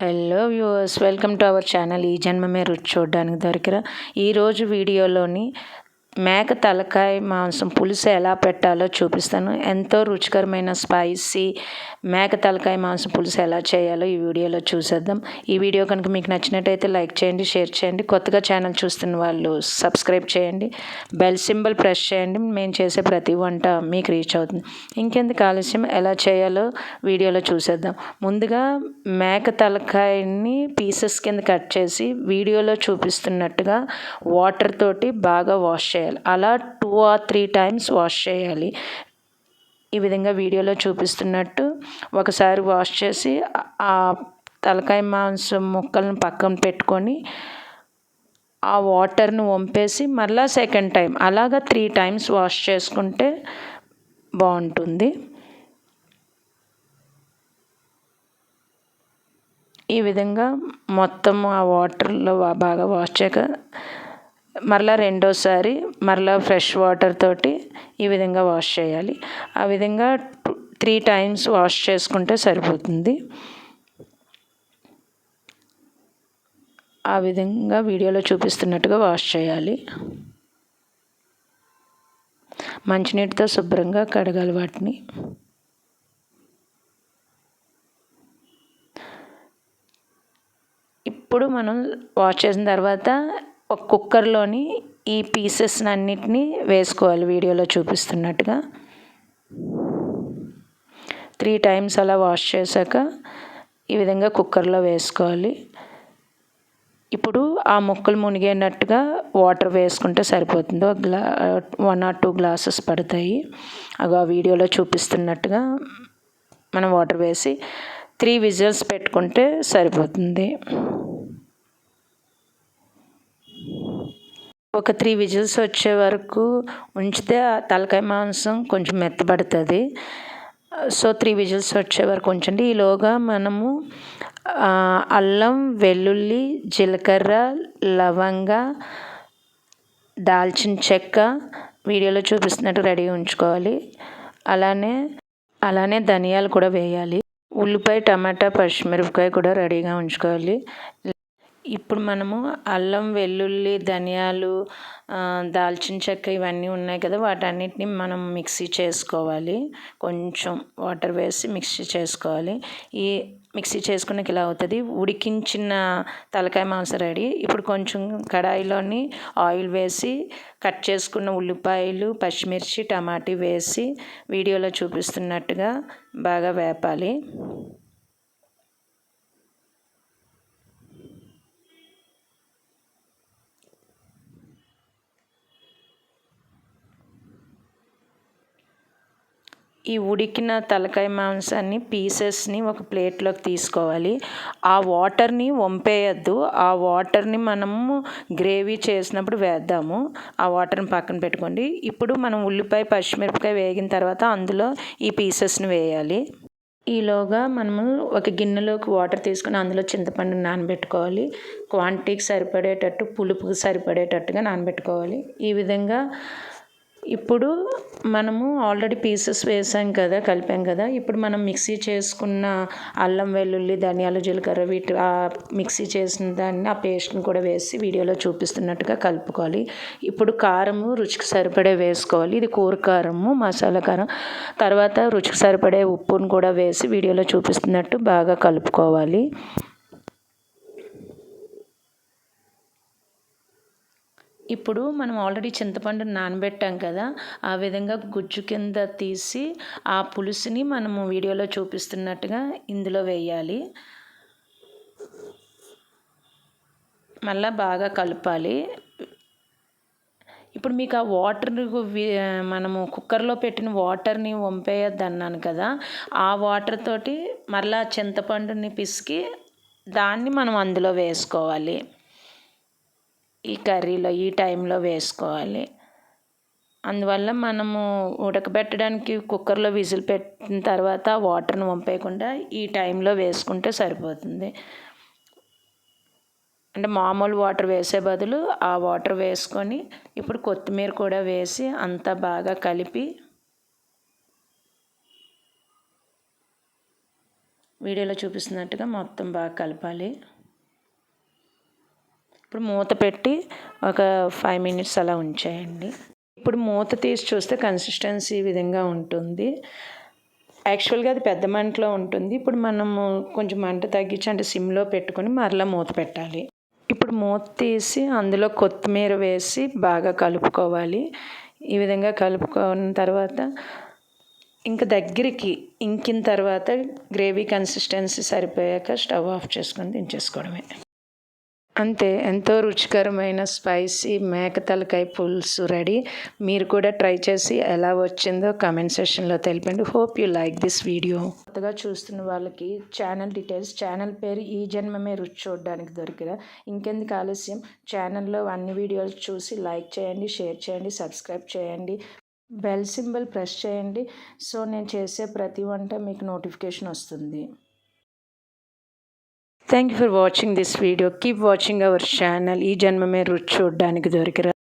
Hello viewers welcome to our channel ఈ జన్మమే రుచి చూడడానికి దొరికిన ఈరోజు వీడియోలోని మేక తలకాయ మాంసం పులుసు ఎలా పెట్టాలో చూపిస్తాను. ఎంతో రుచికరమైన స్పైసీ మేక తలకాయ మాంసం పులుసు ఎలా చేయాలో ఈ వీడియోలో చూసేద్దాం. ఈ వీడియో కనుక మీకు నచ్చినట్టయితే లైక్ చేయండి షేర్ చేయండి. కొత్తగా ఛానల్ చూస్తున్న వాళ్ళు సబ్స్క్రైబ్ చేయండి. బెల్ సింబల్ ప్రెస్ చేయండి. మేము చేసే ప్రతి వంట మీకు రీచ్ అవుతుంది. ఇంకెందుకు ఆలస్యం? ఎలా చేయాలో వీడియోలో చూసేద్దాం. ముందుగా మేక తలకాయని పీసెస్ కింద కట్ చేసి వీడియోలో చూపిస్తున్నట్టుగా వాటర్ తోటి బాగా వాష్ చేయాలి చేయాలి. అలా two or three times wash చేయాలి. ఈ విధంగా వీడియోలో చూపిస్తున్నట్టు ఒకసారి వాష్ చేసి ఆ తలకాయ మాంసం ముక్కలను పక్కన పెట్టుకొని ఆ వాటర్ను వంపేసి మళ్ళా సెకండ్ టైం అలాగా త్రీ టైమ్స్ వాష్ చేసుకుంటే బాగుంటుంది. ఈ విధంగా మొత్తం ఆ వాటర్లో బాగా వాష్ చేయక మరలా రెండోసారి మరలా ఫ్రెష్ వాటర్ తోటి ఈ విధంగా వాష్ చేయాలి. ఆ విధంగా త్రీ టైమ్స్ వాష్ చేసుకుంటే సరిపోతుంది. ఆ విధంగా వీడియోలో చూపిస్తున్నట్టుగా వాష్ చేయాలి. మంచినీటితో శుభ్రంగా కడగాలి వాటిని. ఇప్పుడు మనం వాష్ చేసిన తర్వాత ఒక కుక్కర్లోని ఈ పీసెస్ అన్నిటినీ వేసుకోవాలి వీడియోలో చూపిస్తున్నట్టుగా. త్రీ టైమ్స్ అలా వాష్ చేశాక ఈ విధంగా కుక్కర్లో వేసుకోవాలి. ఇప్పుడు ఆ ముక్కలు మునిగేనట్టుగా వాటర్ వేసుకుంటే సరిపోతుంది. ఒక గ్లా వన్ ఆర్ టూ గ్లాసెస్ పడతాయి. అవి ఆ వీడియోలో చూపిస్తున్నట్టుగా మనం వాటర్ వేసి త్రీ విజిల్స్ పెట్టుకుంటే సరిపోతుంది. ఒక త్రీ విజిల్స్ వచ్చే వరకు ఉంచితే ఆ తలకాయ మాంసం కొంచెం మెత్తబడుతుంది. సో త్రీ విజిల్స్ వచ్చే వరకు ఉంచండి. ఈలోగా మనము అల్లం వెల్లుల్లి జీలకర్ర లవంగ దాల్చిన చెక్క వీడియోలో చూపిస్తున్నట్టు రెడీ ఉంచుకోవాలి. అలానే అలానే ధనియాలు కూడా వేయాలి. ఉల్లిపాయ టమాటా పచ్చిమిరపకాయ కూడా రెడీగా ఉంచుకోవాలి. ఇప్పుడు మనము అల్లం వెల్లుల్లి ధనియాలు దాల్చిన చెక్క ఇవన్నీ ఉన్నాయి కదా వాటన్నిటిని మనం మిక్సీ చేసుకోవాలి. కొంచెం వాటర్ వేసి మిక్సీ చేసుకోవాలి. ఈ మిక్సీ చేసుకున్నాక ఇలా అవుతుంది? ఉడికించిన తలకాయ మాంసం రెడీ. ఇప్పుడు కొంచెం కడాయిలోని ఆయిల్ వేసి కట్ చేసుకున్న ఉల్లిపాయలు పచ్చిమిర్చి టమాటీ వేసి వీడియోలో చూపిస్తున్నట్టుగా బాగా వేపాలి. ఈ ఉడికిన తలకాయ మాంసాన్ని పీసెస్ని ఒక ప్లేట్లోకి తీసుకోవాలి. ఆ వాటర్ని వంపేయద్దు. ఆ వాటర్ని మనము గ్రేవీ చేసినప్పుడు వేద్దాము. ఆ వాటర్ని పక్కన పెట్టుకోండి. ఇప్పుడు మనం ఉల్లిపాయ పచ్చిమిరపకాయ వేగిన తర్వాత అందులో ఈ పీసెస్ని వేయాలి. ఈలోగా మనము ఒక గిన్నెలోకి వాటర్ తీసుకొని అందులో చింతపండు నానబెట్టుకోవాలి. క్వాంటిటీకి సరిపడేటట్టు పులుపుకి సరిపడేటట్టుగా నానబెట్టుకోవాలి. ఈ విధంగా ఇప్పుడు మనము ఆల్రెడీ పీసెస్ వేసాం కదా కలిపాం కదా. ఇప్పుడు మనం మిక్సీ చేసుకున్న అల్లం వెల్లుల్లి ధనియాలు జీలకర్ర వీటి ఆ మిక్సీ చేసిన దాన్ని ఆ పేస్ట్ని కూడా వేసి వీడియోలో చూపిస్తున్నట్టుగా కలుపుకోవాలి. ఇప్పుడు కారము రుచికి సరిపడే వేసుకోవాలి. ఇది కూర కారము మసాలా కారం. తర్వాత రుచికి సరిపడే ఉప్పును కూడా వేసి వీడియోలో చూపిస్తున్నట్టు బాగా కలుపుకోవాలి. ఇప్పుడు మనం ఆల్రెడీ చింతపండు నానబెట్టాం కదా ఆ విధంగా గుజ్జు కింద తీసి ఆ పులుసుని మనము వీడియోలో చూపిస్తున్నట్టుగా ఇందులో వేయాలి. మళ్ళీ బాగా కలపాలి. ఇప్పుడు మీకు ఆ వాటర్ మనము కుక్కర్లో పెట్టిన వాటర్ని వంపేయద్దు అన్నాను కదా ఆ వాటర్ తోటి మళ్ళీ చింతపండుని పిసికి దాన్ని మనం అందులో వేసుకోవాలి. ఈ కర్రీలో ఈ టైంలో వేసుకోవాలి. అందువల్ల మనము ఉడకబెట్టడానికి కుక్కర్లో విజిల్ పెట్టిన తర్వాత వాటర్ని వంపేయకుండా ఈ టైంలో వేసుకుంటే సరిపోతుంది. అంటే మామూలు వాటర్ వేసే బదులు ఆ వాటర్ వేసుకొని ఇప్పుడు కొత్తిమీర కూడా వేసి అంతా బాగా కలిపి వీడియోలో చూపిస్తున్నట్టుగా మొత్తం బాగా కలపాలి. ఇప్పుడు మూత పెట్టి ఒక ఫైవ్ మినిట్స్ అలా ఉంచేయండి. ఇప్పుడు మూత తీసి చూస్తే కన్సిస్టెన్సీ ఈ విధంగా ఉంటుంది. యాక్చువల్గా అది పెద్ద మంటలో ఉంటుంది. ఇప్పుడు మనము కొంచెం మంట తగ్గించి అంటే సిమ్లో పెట్టుకొని మరలా మూత పెట్టాలి. ఇప్పుడు మూత తీసి అందులో కొత్తిమీర వేసి బాగా కలుపుకోవాలి. ఈ విధంగా కలుపుకున్న తర్వాత ఇంకా దగ్గరికి ఇంకిన తర్వాత గ్రేవీ కన్సిస్టెన్సీ సరిపోయాక స్టవ్ ఆఫ్ చేసుకొని దించేసుకోవడమే. అంతే ఎంతో రుచికరమైన స్పైసీ మేక తలకాయ పులుసు రెడీ. మీరు కూడా ట్రై చేసి ఎలా వచ్చిందో కామెంట్ సెషన్లో తెలిపండి. Hope you like this video. కొత్తగా చూస్తున్న వాళ్ళకి ఛానల్ డీటెయిల్స్ ఛానల్ పేరు ఈ జన్మమే రుచి చూడడానికి దొరికిరా. ఇంకెందుకు ఆలస్యం? ఛానల్లో అన్ని వీడియోలు చూసి లైక్ చేయండి షేర్ చేయండి సబ్స్క్రైబ్ చేయండి బెల్ సింబల్ ప్రెస్ చేయండి. సో నేను చేసే ప్రతి వంట మీకు నోటిఫికేషన్ వస్తుంది. Thank you for watching this video keep watching our channel ఈ జన్మమే రుచి చూడడానికి దొరికిరా.